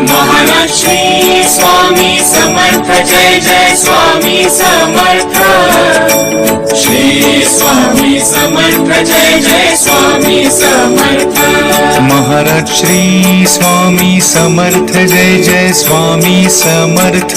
Maharaj Shri Swami Samarth Jai Jai Swami Samarth. Shri Swami Samarth Jai Jai Swami Samarth. Maharaj Shri Swami Samarth Jai Jai Swami Samarth.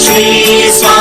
Maharaj Shri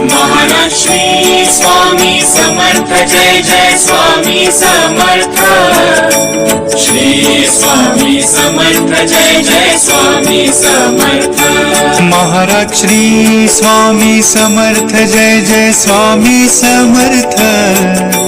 Mahalakshmi Swami Samarth Jai Jai Swami Samarth. Shri Swami Samarth Jai Jai Swami Samarth. Maharaj Shri Swami Samarth Jai Jai Swami Samarth.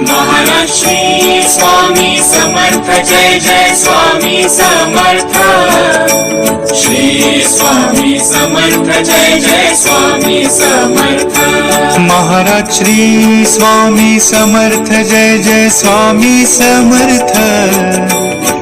Mahalakshmi Swami Samarth Jai Jai Swami Samarth Shri Swami Samarth Jai Jai Swami Samarth Maharaj Shri Swami Samarth Jai Jai Swami Samarth.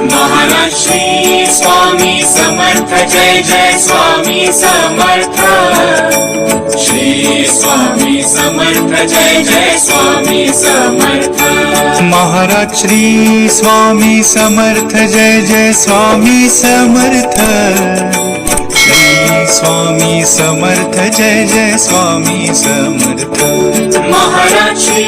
Maharaj Shri Swami Samarth Jai Jai Swami Samarth. Shri Swami Samarth Jai Jai Swami Samarth. Maharaj Shri Swami Samarth Jai Jai Swami Samarth. Shri Swami Samarth Jai Jai Swami Samarth. Maharaj Shri